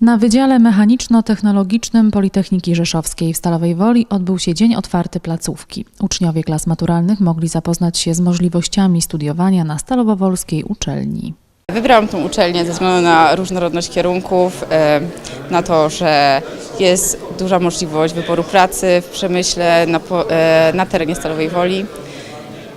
Na Wydziale Mechaniczno-Technologicznym Politechniki Rzeszowskiej w Stalowej Woli odbył się Dzień Otwarty Placówki. Uczniowie klas maturalnych mogli zapoznać się z możliwościami studiowania na Stalowowolskiej uczelni. Wybrałam tą uczelnię ze względu na różnorodność kierunków, na to, że jest duża możliwość wyboru pracy w przemyśle na, e, na terenie Stalowej Woli.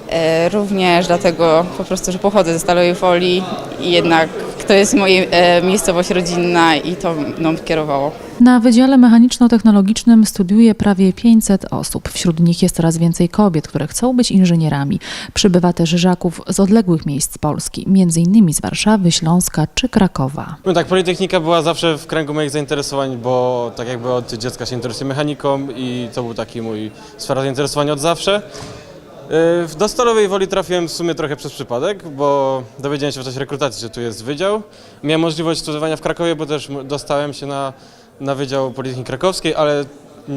E, Również dlatego po prostu, że pochodzę ze Stalowej Woli i jednak to jest moja e, miejscowość rodzinna i to mną kierowało. Na Wydziale Mechaniczno-Technologicznym studiuje prawie 500 osób. Wśród nich jest coraz więcej kobiet, które chcą być inżynierami. Przybywa też Żaków z odległych miejsc Polski, m.in. z Warszawy, Śląska czy Krakowa. No tak, Politechnika była zawsze w kręgu moich zainteresowań, bo tak jakby od dziecka się interesuję mechaniką i to był taki mój sfera zainteresowania od zawsze. Yy, Do Stalowej Woli trafiłem w sumie trochę przez przypadek, bo dowiedziałem się w czasie rekrutacji, że tu jest wydział. Miałem możliwość studiowania w Krakowie, bo też dostałem się na, na Wydział Politechniki Krakowskiej, ale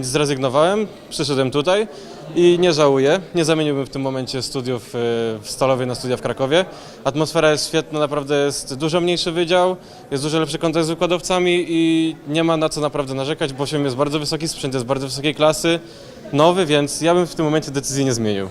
zrezygnowałem, przyszedłem tutaj i nie żałuję. Nie zamieniłbym w tym momencie studiów yy, w Stalowej na studia w Krakowie. Atmosfera jest świetna, naprawdę jest dużo mniejszy wydział, jest dużo lepszy kontakt z wykładowcami i nie ma na co naprawdę narzekać, bo poziom jest bardzo wysoki, sprzęt jest bardzo wysokiej klasy, nowy, więc ja bym w tym momencie decyzji nie zmienił.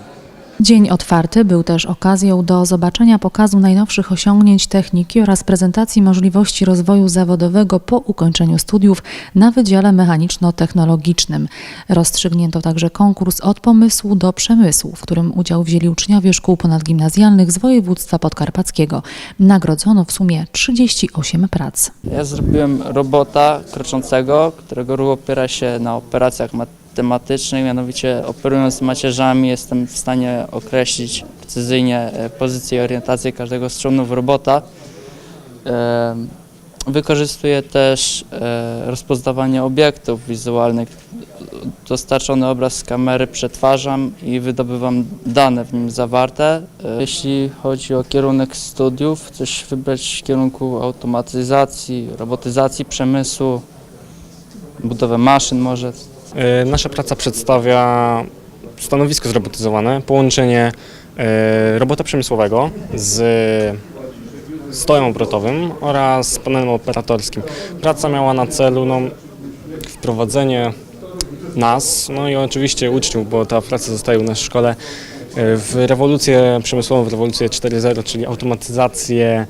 Dzień otwarty był też okazją do zobaczenia pokazu najnowszych osiągnięć techniki oraz prezentacji możliwości rozwoju zawodowego po ukończeniu studiów na Wydziale Mechaniczno-Technologicznym. Rozstrzygnięto także konkurs od pomysłu do przemysłu, w którym udział wzięli uczniowie szkół ponadgimnazjalnych z województwa podkarpackiego. Nagrodzono w sumie 38 prac. Ja zrobiłem robota kroczącego, którego ruch opiera się na operacjach matematycznych, mianowicie operując macierzami jestem w stanie określić precyzyjnie e, pozycję i orientację każdego z członów robota. E, Wykorzystuję też e, rozpoznawanie obiektów wizualnych. Dostarczony obraz z kamery przetwarzam i wydobywam dane w nim zawarte. Jeśli chodzi o kierunek studiów, coś wybrać w kierunku automatyzacji, robotyzacji przemysłu, budowę maszyn może. E, Nasza praca przedstawia stanowisko zrobotyzowane, połączenie e, robota przemysłowego z stołem obrotowym oraz panelem operatorskim. Praca miała na celu no, wprowadzenie nas, no i oczywiście uczniów, bo ta praca zostaje u nas w szkole, e, w rewolucję przemysłową, w rewolucję 4.0, czyli automatyzację,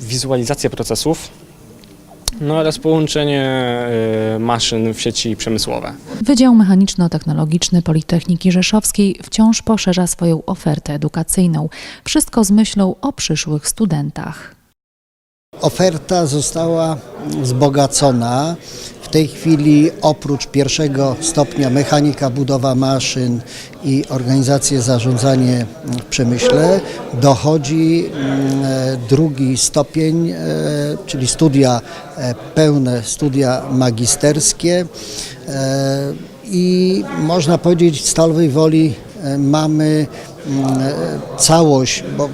wizualizację procesów, no oraz połączenie e, maszyn w sieci przemysłowe. Wydział Mechaniczno-Technologiczny Politechniki Rzeszowskiej wciąż poszerza swoją ofertę edukacyjną. Wszystko z myślą o przyszłych studentach. Oferta została wzbogacona. W tej chwili oprócz pierwszego stopnia mechanika, budowa maszyn i organizację, zarządzanie w przemyśle dochodzi mm, e, drugi stopień, e, czyli studia e, pełne, studia magisterskie. I można powiedzieć w Stalowej Woli mamy mm, całość, bo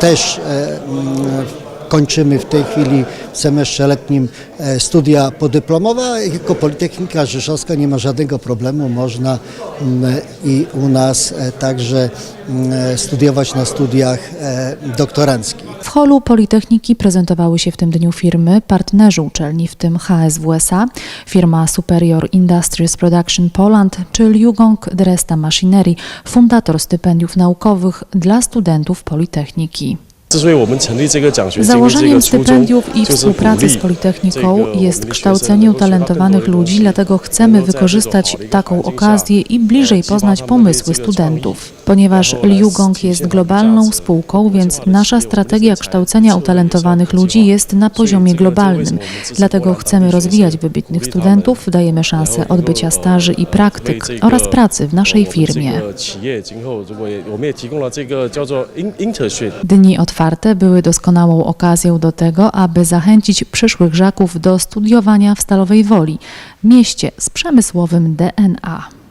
też e, mm, kończymy w tej chwili w semestrze letnim e, studia podyplomowe. Jako Politechnika Rzeszowska nie ma żadnego problemu. Można mm, i u nas e, także mm, studiować na studiach e, doktoranckich. W holu Politechniki prezentowały się w tym dniu firmy partnerzy uczelni, w tym HSWSA, firma Superior Industries Production Poland czy Liugong Dresta Machinery, fundator stypendiów naukowych dla studentów Politechniki. Założeniem stypendiów i współpracy z Politechniką jest kształcenie utalentowanych ludzi, dlatego chcemy wykorzystać taką okazję i bliżej poznać pomysły studentów. Ponieważ Liu Gong jest globalną spółką, więc nasza strategia kształcenia utalentowanych ludzi jest na poziomie globalnym. Dlatego chcemy rozwijać wybitnych studentów, dajemy szansę odbycia staży i praktyk oraz pracy w naszej firmie. Dni otwarte otwarte były doskonałą okazją do tego, aby zachęcić przyszłych żaków do studiowania w Stalowej Woli, mieście z przemysłowym DNA.